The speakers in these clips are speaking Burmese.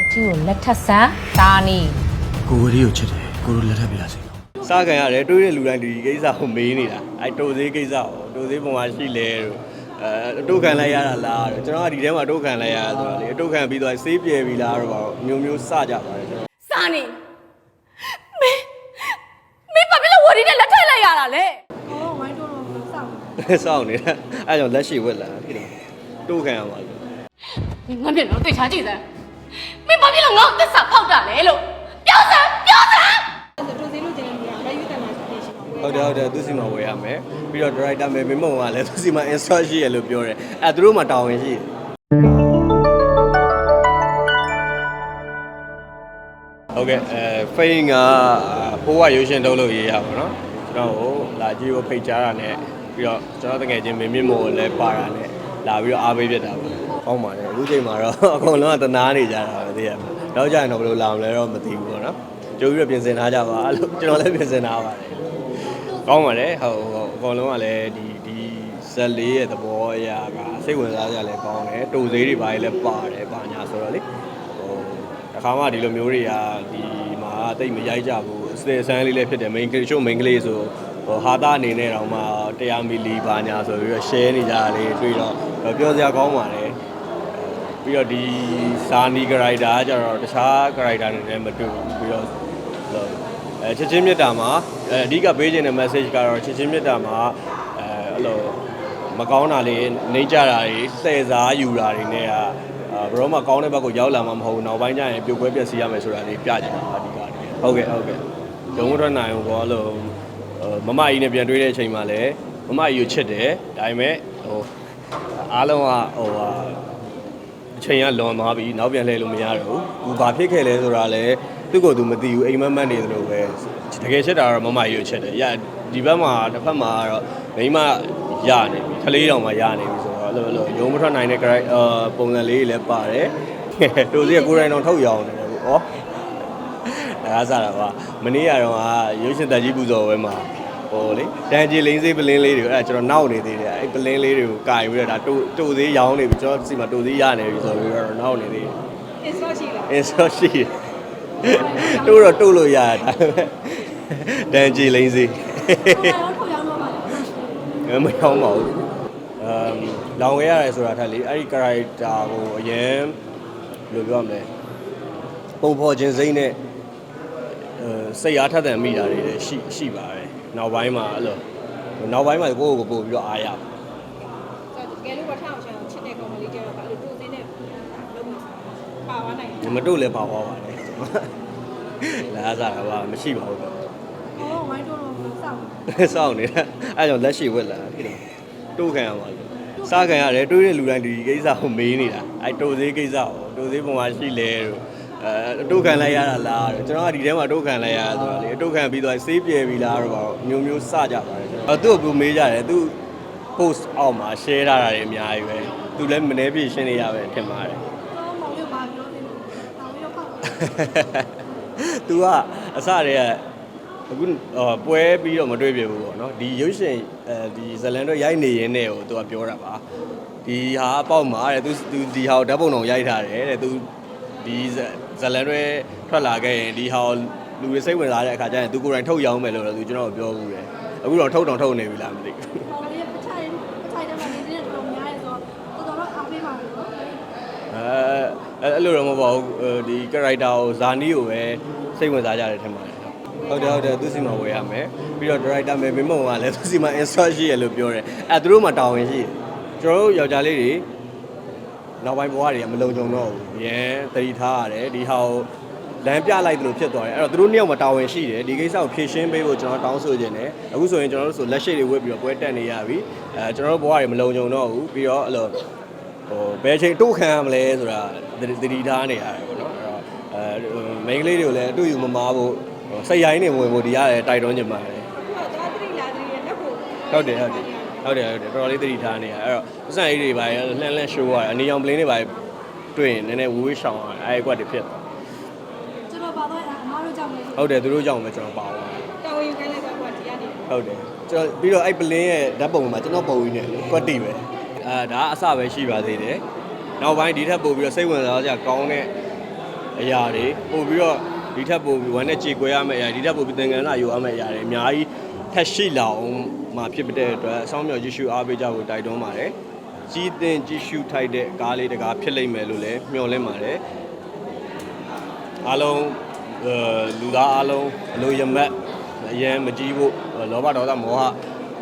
ဒီကိုလက်ထပ်ဆန်းဒါနီကိုဝရီကိုချစ်တယ်ကိုလိုလက်ထပ်ပြရစီစားခံရတယ်တွေးတဲ့လူတိုင်းဒီကိစ္စကိုမေးနေတာအဲတိုသေးကိစ္စကိုတိုသေးပုံမှာရှိလဲလို့အဲအတုခံလိုက်ရတာလားလို့ကျွန်တော်ကဒီထဲမှာအတုခံလိုက်ရတာဆိုတော့လေအတုခံပြီးတော့စေးပြေပြီလားတော့အမျိုးမျိုးစကြပါတယ်ကျွန်တော်စာနေမင်းမင်းဘာဖြစ်လို့ဝရီနဲ့လက်ထပ်လိုက်ရတာလဲစောင့်နေတာအဲကြောင့်လက်ရှိဝက်လာတယ်တုခံရပါလို့မင်းငါမျက်နှာသိချာကြည့်စမ်း မင်းဘာဖြစ်လို့ငါ့ကိုသစ္စာဖောက်တာလဲလို့ပြောစမ်းပြောစမ်းဟုတ်တယ်ဟုတ်တယ်သူစီမှာဝယ်ရမယ်ပြီးတော့ director မယ်မင်းမုံကလည်းသူစီမှာ instruct ရှိရလို့ပြောတယ်အဲသူတို့မှာတာဝန်ရှိတယ်ဟုတ်ကဲ့အဲဖိန်ကဘိုးကရုပ်ရှင်ထုတ်လို့ရေးရပါတော့ကျွန်တော်ကိုလာကြည့်ဖို့ဖိတ်ကြားတာနဲ့ပြီးတော့ကျွန်တော်တကယ်ချင်းမင်းမင်းမို့လည်းပါတာနဲ့လာပြီးတော့အားပေးပြတာပါ ကောင်းပါတယ်အခုချိန်မှာတော့အကုန်လုံးကတနာနေကြတာပဲသိရမှာနောက်ကျရင်တော့ဘယ်လိုလာမလဲတော့မသိဘူးပေါ့နော်ကြိုးပြီးတော့ပြင်ဆင်ထားကြပါလို့ကျွန်တော်လည်းပြင်ဆင်ထားပါတယ်ကောင်းပါတယ်ဟုတ်ဟုတ်အကောင်လုံးကလည်းဒီဒီဇက်လေးရဲ့သဘောအရာကစိတ်ဝင်စားကြလည်းကောင်းတယ်တူသေးတွေပါလည်းပါတယ်ပါညာဆိုတော့လေဟိုတခါမှဒီလိုမျိုးတွေကဒီမှာတိတ်မရိုက်ကြဘူးအစအစမ်းလေးလည်းဖြစ်တယ် main ကလေးချို့ main ကလေးဆိုဟိုဟာတာအနေနဲ့တော့မှ100မီလီပါညာဆိုပြီးတော့ share နေကြတာလေးတွေ့တော့ပြောစရာကောင်းပါတယ် ပြီးတော့ဒီစာနီ character ကကျတော့တခြား character တွေနဲ့မတူဘူးပြီးတော့အဲချစ်ချင်းမြတ်တာမှာအဲအဓိကပေးခြင်းတဲ့ message ကတော့ချစ်ချင်းမြတ်တာမှာအဲအဲ့လိုမကောင်းတာလေးနှိမ့်ကြတာတွေစဲစားယူတာတွေနဲ့ကအာဘရောမကောင်းတဲ့ဘက်ကိုရောက်လာမှာမဟုတ်ဘူးနောက်ပိုင်းကျရင်ပြုတ်ခွဲပြက်စီးရမယ်ဆိုတာလေးပြချင်တာအဓိကဟုတ်ကဲ့ဟုတ်ကဲ့ရုံးထွက်နိုင်ဘောလို့မမကြီးနဲ့ပြန်တွေ့တဲ့အချိန်မှာလည်းမမကြီးကိုချစ်တယ်ဒါပေမဲ့ဟိုအားလုံးကဟိုဟာ အချိန်ကလွန်သွားပြီနောက်ပြန်လှည့်လို့မရတော့ဘူးသူဘာဖြစ်ခဲ့လဲဆိုတာလည်းသူ့ကိုယ်သူမသိဘူးအိမ်မက်မက်နေသလိုပဲတကယ်ချက်တာတော့မမကြီးကိုချက်တယ်ရဒီဘက်မှာတစ်ဖက်မှာတော့မိမရနေပြီခလေးတောင်မှရနေပြီဆိုတော့အဲ့လိုအဲ့လိုရုံးမထွက်နိုင်တဲ့ character အာပုံစံလေးတွေလည်းပါတယ်တို့စီကကိုယ်တိုင်တော့ထုတ်ရအောင်တယ်ဗျဩဒါကစားတာပါမနေ့ကတော့ကရုပ်ရှင်တက်ကြီးပူဇော်ဝဲမှာ ဟိုလေတန်ကြီးလင်းစေးပလင်းလေးတွေအဲ့ဒါကျွန်တော်နောက်နေသေးတယ်အဲ့ပလင်းလေးတွေကိုကာယူပြီးတော့ဒါတူတူသေးရောင်းနေပြီကျွန်တော်စီမှာတူသေးရနေပြီဆိုပြီးတော့နောက်နေသေးတယ် install ရှိလား install ရှိတယ်တူတော့တူလို့ရတယ်ဒါပေမဲ့တန်ကြီးလင်းစေးမရောင်းပါဘူးအမ်လောင်ခဲ့ရတယ်ဆိုတာထက်လေအဲ့ဒီ character ကိုအရင်ဘယ်လိုပြောရမလဲပုံဖော်ခြင်းစိမ့်နဲ့အဲစိတ်အားထက်သန်မိတာတွေလည်းရှိရှိပါတယ် နောက်ပိုင်းမှာအဲ့လိုနောက်ပိုင်းမှာကိုယ့်ကိုယ်ကိုပို့ပြီးတော့အားရပါတကယ်လို့ဝတ်ထောင်ရှောင်းချစ်တဲ့ကောင်မလေးကျတော့ဗာလို့တိုးသေးနဲ့လုံးဝပါသွားနိုင်တယ်မတို့လည်းပါသွားပါတယ်လာစားတာပါမရှိပါဘူး။အော်ဝိုင်းတော့တော့စောင့်စောင့်နေတာအဲကြောင့်လက်ရှိဝက်လာတယ်တိုးခံရပါလို့စားခံရတယ်တွေးတဲ့လူတိုင်းဒီကိစ္စကိုမေးနေတာအဲတိုးသေးကိစ္စကိုတိုးသေးပုံမှာရှိလဲလို့ အဲအတုခံလိုက်ရတာလားလို့ကျွန်တော်ကဒီထဲမှာအတုခံလိုက်ရတာဆိုတော့လေအတုခံပြီးတော့စေးပြေပြီလားတော့အမျိုးမျိုးစကြပါတယ်အဲသူ့ကိုမေးကြတယ်သူ post အောက်မှာ share ထားတာတွေအများကြီးပဲသူလည်းမနှဲပြရှင်းနေရပဲထင်ပါတယ်။အော်မောင်လေးပါပြောနေတယ်။မောင်လေးပေါ့သူကအစတည်းကအခုအော်ပွဲပြီးတော့မတွေ့ပြဘူးပေါ့နော်ဒီရုပ်ရှင်အဲဒီဇလန်တော့ရိုက်နေရင်းနဲ့ကိုသူကပြောတာပါဒီဟာအပေါက်မှာတဲ့သူသူဒီဟာကိုဓာတ်ပုံတော်ရိုက်ထားတယ်တဲ့သူဒီ ဇလန်တွေထွက်လာခဲ့ရင်ဒီဟာကိုလူတွေစိတ်ဝင်စားတဲ့အခါကျရင်သူကိုယ်တိုင်ထုတ်ရောင်းမယ်လို့လည်းသူကျွန်တော်ပြောဘူးတယ်အခုတော့ထုတ်တော်ထုတ်နေပြီလားမသိဘူး။မောင်လေးပချိုင်ပချိုင်တယ်မှာနေတဲ့တော်များရဲဆိုတော့တော်တော်အားပေးပါလို့နော်အဲအဲ့လိုတော့မဟုတ်ပါဘူးဟိုဒီ character ကိုဇာနီးကိုပဲစိတ်ဝင်စားကြတယ်ထင်ပါတယ်ဟုတ်တယ်ဟုတ်တယ်သူစီမှာဝယ်ရမယ်ပြီးတော့ director မယ်မင်းမုံကလည်းသူစီမှာ instruct ရှိရလို့ပြောတယ်အဲသူတို့မှာတာဝန်ရှိတယ်ကျွန်တော်တို့ယောက်ျားလေးတွေ နောက်ပိုင်းဘဝတွေကမလုံခြုံတော့ဘူးအရင်သတိထားရတယ်ဒီဟာကိုလမ်းပြလိုက်သလိုဖြစ်သွားတယ်အဲ့တော့သူတို့နှစ်ယောက်မှာတာဝန်ရှိတယ်ဒီကိစ္စကိုဖြေရှင်းပေးဖို့ကျွန်တော်တောင်းဆိုခြင်းတယ်အခုဆိုရင်ကျွန်တော်တို့ဆိုလက်ရှိတွေဝတ်ပြီးတော့ပွဲတက်နေရပြီအဲကျွန်တော်တို့ဘဝတွေမလုံခြုံတော့ဘူးပြီးတော့အဲ့လိုဟိုဘယ်ချိန်တို့ခံရမလဲဆိုတာသတိသတိထားနေရတယ်ပေါ့နော်အဲ့တော့အဲမိန်းကလေးတွေကိုလည်းအတူယူမမားဖို့ဟိုစိတ်ရိုင်းနေဝင်ဖို့ဒီရတယ်တိုက်တွန်းချင်ပါတယ်။ဟုတ်တော့သတိလာသတိရဲ့တက်ဖို့ဟုတ်တယ်ဟုတ်တယ် ဟုတ်တယ်ဟုတ်တယ်တော်တော်လေးသတိထားနေရအဲ့တော့ပတ်စံကြီးတွေပါလှမ်းလှမ်းရှိုးရတယ်အနေအောင်ပလင်းတွေပါတွေ့ရင်နည်းနည်းဝေးဝေးရှောင်ရတယ်အဲ့ဒီကွက်တွေဖြစ်သွား။ကျွန်တော်ပါတော့အမားတို့ကြောင့်လေဟုတ်တယ်သူတို့ကြောင့်ပဲကျွန်တော်ပါသွားတော်ဝင်ခိုင်းလိုက်တော့ဒီကနေဟုတ်တယ်ကျွန်တော်ပြီးတော့အဲ့ပလင်းရဲ့ဓာတ်ပုံမှာကျွန်တော်ပုံရင်းနေလေကွက်တိပဲအဲဒါအစပဲရှိပါသေးတယ်နောက်ပိုင်းဒီထက်ပို့ပြီးတော့စိတ်ဝင်စားကြကောင်းတဲ့အဲအရာတွေပို့ပြီးတော့ဒီထက်ပို့ပြီးဝမ်းနဲ့ကြေကွဲရမယ့်အရာဒီထက်ပို့ပြီးသင်္ကန်းလာယူရမယ့်အရာတွေအများကြီး ထက်ရှိလာအောင်မှာဖြစ်တဲ့အတွက်အဆောင်မြော်ကြည့်ရှုအားပေးကြဖို့တိုက်တွန်းပါတယ်ကြီးတင်ကြည့်ရှုထိုက်တဲ့ကားလေးတကားဖြစ်လိမ့်မယ်လို့လည်းမျှော်လင့်ပါတယ်အားလုံးအဲလူသားအားလုံးအလိုရမက်အရင်မကြည့်ဖို့လောဘဒေါသမောဟ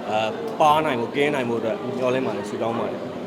အဲပါနိုင်ဖို့ကင်းနိုင်ဖို့အတွက်မျှော်လင့်ပါတယ်ဆုတောင်းပါတယ်